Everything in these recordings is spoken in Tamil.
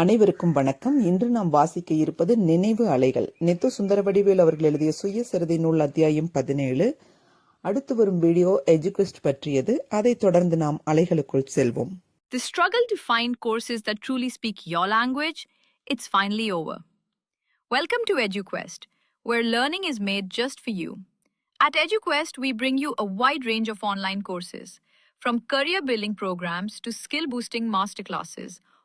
அனைவருக்கும் வணக்கம் இன்று நாம் வாசிக்க இருப்பது நினைவு அலைகள் நெத்து சுந்தரவடிவேல் அவர்கள் எழுதிய சுயசரிதை நூல் அத்தியாயம் பதினேழு அடுத்து வரும் வீடியோ எஜுகெஸ்ட் பற்றியது அதைத் தொடர்ந்து நாம் அலைகளுக்குள் செல்வோம் The struggle to find courses that truly speak your language, it's finally over. Welcome to EduQuest, where learning is made just for you. At EduQuest, we bring you a wide range of online courses, from career building programs to skill boosting masterclasses,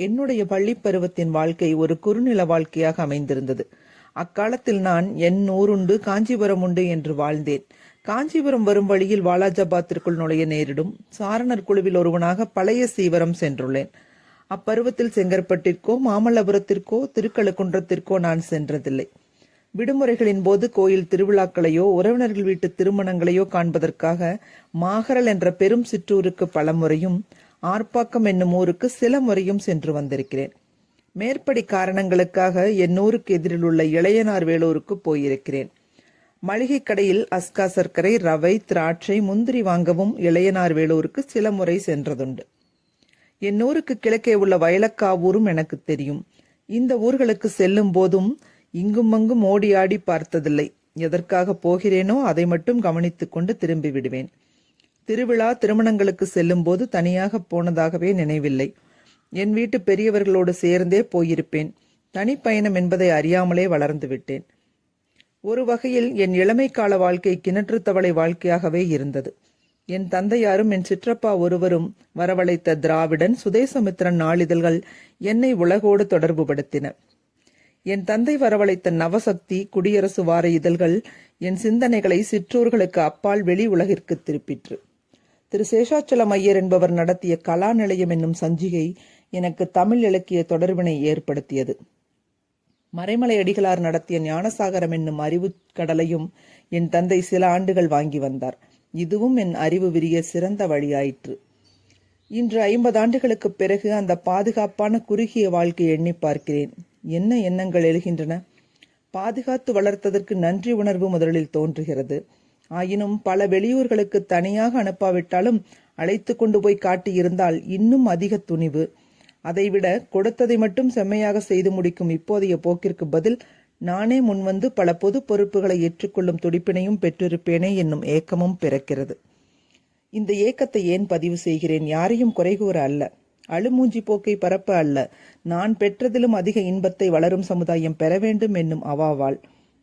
என்னுடைய பள்ளி பருவத்தின் வாழ்க்கை ஒரு குறுநில வாழ்க்கையாக அமைந்திருந்தது. அக்காலத்தில் நான் என் ஊருண்டு காஞ்சிபுரம் உண்டு என்று வாழ்ந்தேன். காஞ்சிபுரம் வரும் வழியில் வாலாஜாபாத்திற்குள் நுழைய நேரிடும் சாரணர் குழுவில் ஒருவனாக பழைய சீவரம் சென்றுள்ளேன். அப்பருவத்தில் செங்கற்பட்டிற்கோ மாமல்லபுரத்திற்கோ திருக்கழுக்குன்றத்திற்கோ நான் சென்றதில்லை. விடுமுறைகளின் போது கோயில் திருவிழாக்களையோ உறவினர்கள் வீட்டு திருமணங்களையோ காண்பதற்காக மாகரல் என்ற பெரும் சிற்றூருக்கு பல முறையும் ஆர்ப்பாக்கம் என்னும் ஊருக்கு சில முறையும் சென்று வந்திருக்கிறேன். மேற்படி காரணங்களுக்காக என் ஊருக்கு எதிரில் உள்ள இளையனார் வேலூருக்கு போயிருக்கிறேன். மளிகை கடையில் அஸ்கா சர்க்கரை ரவை திராட்சை முந்திரி வாங்கவும் இளையனார் வேலூருக்கு சில முறை சென்றதுண்டு. என் ஊருக்கு கிழக்கே உள்ள வயலக்காவூரும் எனக்கு தெரியும். இந்த ஊர்களுக்கு செல்லும் போதும் இங்கும் அங்கும் ஓடி ஆடி பார்த்ததில்லை. எதற்காக போகிறேனோ அதை மட்டும் கவனித்துக்கொண்டு திரும்பி விடுவேன். திருவிழா திருமணங்களுக்கு செல்லும்போது தனியாக போனதாகவே நினைவில்லை. என் வீட்டு பெரியவர்களோடு சேர்ந்தே போயிருப்பேன். தனிப்பயணம் என்பதை அறியாமலே வளர்ந்து விட்டேன். ஒரு வகையில் என் இளமை கால வாழ்க்கை கிணற்று தவளை வாழ்க்கையாகவே இருந்தது. என் தந்தையாரும் என் சிற்றப்பா ஒருவரும் வரவழைத்த திராவிடன் சுதேசமித்திரன் நாளிதழ்கள் என்னை உலகோடு தொடர்புபடுத்தின என் தந்தை வரவழைத்த நவசக்தி குடியரசு வார இதழ்கள் என் சிந்தனைகளை சிற்றூர்களுக்கு அப்பால் வெளி உலகிற்கு திருப்பிற்று. திரு சேஷாச்சலம் ஐயர் என்பவர் நடத்திய கலா நிலையம் என்னும் சஞ்சிகை எனக்கு தமிழ் இலக்கிய தொடர்பினை ஏற்படுத்தியது. மறைமலை அடிகளார் நடத்திய ஞானசாகரம் என்னும் அறிவு கடலையும் என் தந்தை சில ஆண்டுகள் வாங்கி வந்தார். இதுவும் என் அறிவு விரிய சிறந்த வழியாயிற்று. இன்று ஐம்பது ஆண்டுகளுக்கு பிறகு அந்த பாதுகாப்பான குறுகிய வாழ்க்கையை எண்ணி பார்க்கிறேன். என்ன எண்ணங்கள் எழுகின்றன? பாதுகாத்து வளர்த்ததற்கு நன்றி உணர்வு முதலில் தோன்றுகிறது. ஆயினும் பல வெளியூர்களுக்கு தனியாக அனுப்பாவிட்டாலும் அழைத்து கொண்டு போய் காட்டியிருந்தால் இன்னும் அதிக துணிவு. அதைவிட கொடுத்ததை மட்டும் செம்மையாக செய்து முடிக்கும் இப்போதைய போக்கிற்கு பதில் நானே முன்வந்து பல பொது பொறுப்புகளை ஏற்றுக்கொள்ளும் துடிப்பினையும் பெற்றிருப்பேனே என்னும் ஏக்கமும் பிறக்கிறது. இந்த ஏக்கத்தை ஏன் பதிவு செய்கிறேன்? யாரையும் குறை கூற அல்ல. அழுமூஞ்சி போக்கை பரப்ப அல்ல. நான் பெற்றதிலும் அதிக இன்பத்தை வளரும் சமுதாயம் பெற வேண்டும் என்னும் அவாவாள்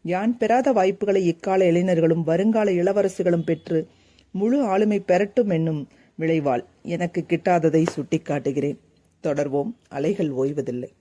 யான் பெறாத வாய்ப்புகளை இக்கால இளைஞர்களும் வருங்கால இளவரசுகளும் பெற்று முழு ஆளுமை பெறட்டும் என்னும் விளைவால் எனக்கு கிட்டாததை சுட்டிக்காட்டுகிறேன். தொடர்வோம். அலைகள் ஓய்வதில்லை.